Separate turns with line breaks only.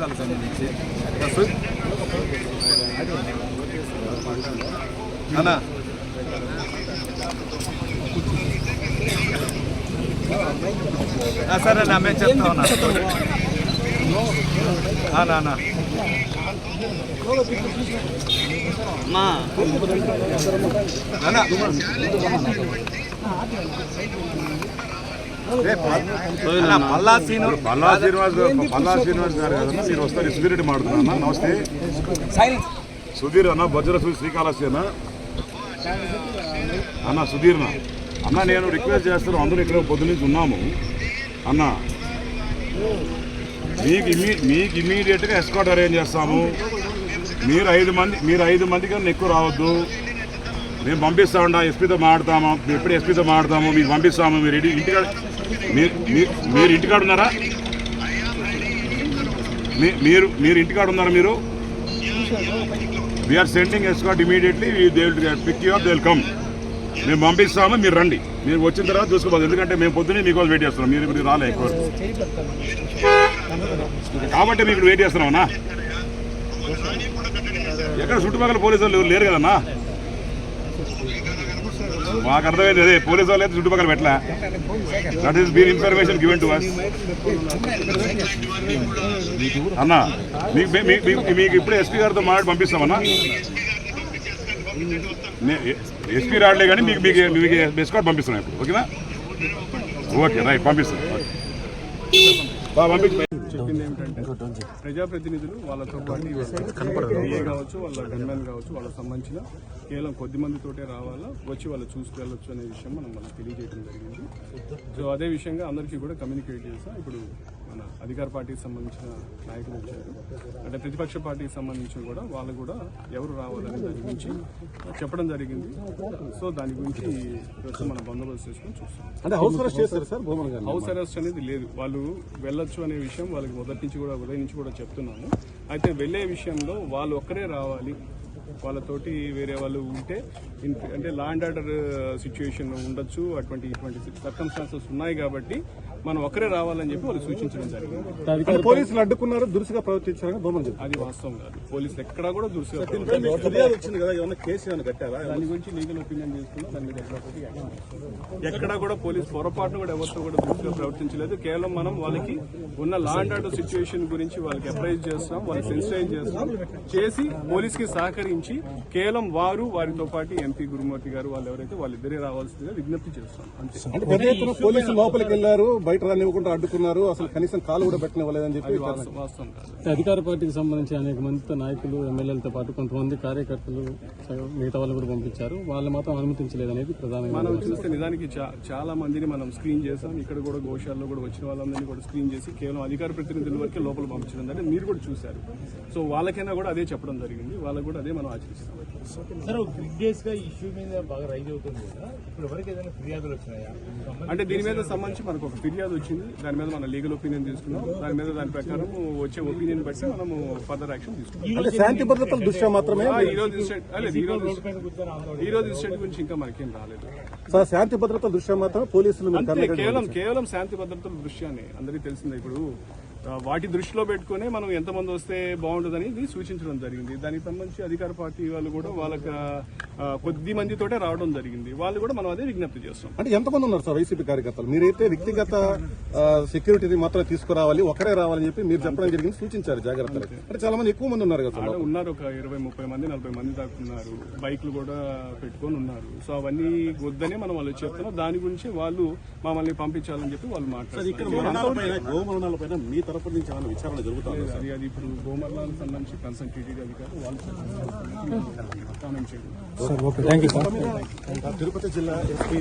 సంబంధించి. అన్నా. ఆ, సరే అన్న మేము చెప్తా ఉన్నా. నా, నా. అన్నా. పల్లా
శ్రీనివాస్ గారు పల్లా శ్రీనివాస్ గారు కదన్నా మీరు వస్తారు సుధీర్ రెడ్డి మాట్లాడుతున్నా నమస్తే. సుధీర్ అన్న వజ్ర శ్రీకాళహస్తి అన్న. అన్న సుధీర్న అన్న. నేను రిక్వెస్ట్ చేస్తాను అందరూ ఇక్కడ పొద్దు నుంచి ఉన్నాము. అన్న మీకు ఇమ్మీ మీకు ఇమ్మీడియట్గా ఎస్కాట్ అరేంజ్ చేస్తాము. మీరు ఐదు మంది మీరు ఐదు మంది కన్నా ఎక్కువ రావద్దు. మేము పంపిస్తా ఉండా ఎస్పీతో మాట్లాడతాము మేము ఎప్పుడు ఎస్పీతో మాట్లాడతాము మీకు పంపిస్తాము మీరు ఇంటికాడ మీరు మీ- మీరు ఇంటికాడ ఉన్నారా? మీ- మీరు మీరు ఇంటికాడ ఉన్నారా మీరు? We're sending escort immediately they will pick you up they will come మేము పంపిస్తాము మీరు రండి. మీరు వచ్చిన తర్వాత చూసుకోవాలి ఎందుకంటే మేము పొద్దున్నే మీకోసం వెయిట్ చేస్తున్నాం. మీరు ఇప్పుడు రాలే ఎక్కువ కాబట్టి మీకు వెయిట్ చేస్తున్నామన్నా ఎక్కడ చుట్టుపక్కల పోలీసు వాళ్ళు లేరు కదన్నా? మాకు అర్థమైంది అదే పోలీసు వాళ్ళు అయితే చుట్టుపక్కల పెట్టలా. That is been information given to us అన్న మీకు మీకు ఇప్పుడు ఎస్పీ గారితో మాట్లాడి పంపిస్తామన్నా? ఎస్పీ రావట్లే కానీ మీకు మీకు మీకు ఎస్కాట్ పంపిస్తున్నాం ఇప్పుడు ఓకేనా? ఓకే రైట్ పంపిస్తాం. బాగా పంపించు.
చెప్పింది ఏమిటంటే ప్రజాప్రతినిధులు వాళ్ళతో పాటు కావచ్చు వాళ్ళ గన్మెన్ కావచ్చు వాళ్ళకి సంబంధించిన కేవలం కొద్ది మందితోటే రావాలా వచ్చి వాళ్ళు చూసుకెళ్ళొచ్చు అనే విషయం మనం మనకు తెలియజేయడం జరిగింది. సో అదే విషయంగా అందరికీ కూడా కమ్యూనికేట్ చేస్తాం ఇప్పుడు మన అధికార పార్టీకి సంబంధించిన నాయకులు వచ్చారు. అంటే ప్రతిపక్ష పార్టీకి సంబంధించి కూడా వాళ్ళు కూడా ఎవరు రావాలనే దాని గురించి చెప్పడం జరిగింది. సో దాని గురించి ఈరోజు మనం బందోబస్తు చేసుకొని చూస్తాం
హౌస్ అరెస్ట్ చేస్తారు సార్
హౌస్ అరెస్ట్ అనేది లేదు. వాళ్ళు వెళ్ళొచ్చు అనే విషయం వాళ్ళకి మొదటి నుంచి కూడా ఉదయం నుంచి కూడా చెప్తున్నాను అయితే వెళ్ళే విషయంలో వాళ్ళు ఒక్కరే రావాలి. వాళ్ళతోటి వేరే వాళ్ళు ఉంటే అంటే లా అండ్ ఆర్డర్ సిచ్యువేషన్ ఉండొచ్చు. అటువంటి ఇటువంటి సర్కమ్స్టాన్సెస్ ఉన్నాయి కాబట్టి మనం ఒక్కరే రావాలని చెప్పి వాళ్ళు సూచించడం జరిగింది.
పోలీసులు అడ్డుకున్నారు దురుసుగా ప్రవర్తించారని భూమన్ చెప్పారు
అది వాస్తవం కాదు. పోలీసులు ఎక్కడా కూడా దురుసుగా
ఫిర్యాదు వచ్చింది కదా ఏమన్నా కేసు ఏమైనా కట్టారా?
దాని గురించి లీగల్ ఒపీనియన్ తీసుకున్నాం దాని మీద ఎక్కడా కూడా పోలీస్ పొరపాటును కూడా ఎవరితో కూడా దృష్టిలో ప్రవర్తించలేదు. కేవలం మనం వాళ్ళకి ఉన్న లా అండ్ ఆర్డర్ సిచ్యువేషన్ గురించి వాళ్ళకి అప్రైజ్ చేస్తాం వాళ్ళకి సెన్సిటైజ్ చేస్తాం. చేసి పోలీస్కి సహకరించి కేవలం వారు వారితో పాటు ఎంపీ గురుమూర్తి గారు వాళ్ళు ఎవరైతే వాళ్ళిద్దరే రావాల్సిందిగా విజ్ఞప్తి చేస్తాం. అంతే.
పోలీసులు లోపలికి వెళ్ళారు బయట రానివ్వకుండా అడ్డుకున్నారు. అసలు కనీసం కాలు కూడా పెట్టనివ్వలేదని చెప్పి
అది వాస్తవం వాస్తవం కాదు.
అధికార పార్టీకి సంబంధించి అనేక మందితో నాయకులు ఎమ్మెల్యేలతో పాటు కొంతమంది కార్యకర్తలు మిగతా వాళ్ళు కూడా పంపించారు. వాళ్ళు మాత్రం అనుమతించలేదనేది ప్రధానంగా
మనం చూస్తే నిజానికి చాలా మందిని మనం స్క్రీన్ చేసాం. ఇక్కడ కూడా గోశాలలో కూడా వచ్చిన వాళ్ళందరినీ కూడా స్క్రీన్ చేసి కేవలం అధికార ప్రతినిధుల వరకే లోపల పంపించడం అంటే మీరు కూడా చూశారు. సో వాళ్ళకైనా కూడా అదే చెప్పడం జరిగింది. వాళ్ళకు కూడా అదే మనం ఆచరిస్తాం. అంటే దీని మీద సంబంధించి మనకు ఒక ఫిర్యాదు వచ్చింది. దాని మీద మనం లీగల్ ఒపీనియన్ తీసుకున్నాం. దాని మీద దాని ప్రకారం వచ్చే ఒపీనియన్ బట్టి మనము ఫర్దర్ యాక్షన్ తీసుకున్నాం.
శాంతి భద్రతల దృష్ట్యా మాత్రమే
ఈ రోజు ఇన్సిడెంట్ లేదు, ఈ రోజు ఈ రోజు ఇన్సిడెంట్ గురించి ఇంకా మనకేం రాలేదు.
సార్ శాంతి భద్రతల దృష్ట్యా మాత్రమే పోలీసులు
కేవలం కేవలం శాంతి భద్రతల దృష్ట్యానే. అందరికీ తెలిసిందే ఇప్పుడు వాటి దృష్టిలో పెట్టుకునే మనం ఎంతమంది వస్తే బాగుంటుందని సూచించడం జరిగింది. దానికి సంబంధించి అధికార పార్టీ వాళ్ళు కూడా వాళ్ళకి కొద్ది మందితోటే రావడం జరిగింది. వాళ్ళు కూడా మనం అదే విజ్ఞప్తి చేస్తాం
అంటే ఎంతమంది ఉన్నారు సార్ వైసీపీ కార్యకర్తలు? మీరైతే వ్యక్తిగత ఆ, సెక్యూరిటీని మాత్రం తీసుకురావాలి ఒకరే రావాలని చెప్పి మీరు చెప్పడం జరిగింది సూచించారు జాగ్రత్తలు అంటే చాలా మంది ఎక్కువ మంది ఉన్నారు కదా
ఉన్నారు ఒక ఇరవై ముప్పై మంది నలభై మంది దాకా ఉన్నారు. బైక్లు కూడా పెట్టుకొని ఉన్నారు. సో అవన్నీ వద్దని మనం వాళ్ళు చెప్తున్నాం దాని గురించి వాళ్ళు మమ్మల్ని పంపించాలని చెప్పి వాళ్ళు మాట్లాడుతున్నారు.
గోమరణాలపైన మీ తరపు నుంచి ఏమైనా విచారణ జరుగుతుంది
అది ఇప్పుడు గోమర్లాలకు సంబంధించి కన్సల్ట్ టీడీ అధికారులు వాళ్ళు కామెంట్ చేయండి
తిరుపతి జిల్లా ఎస్పీ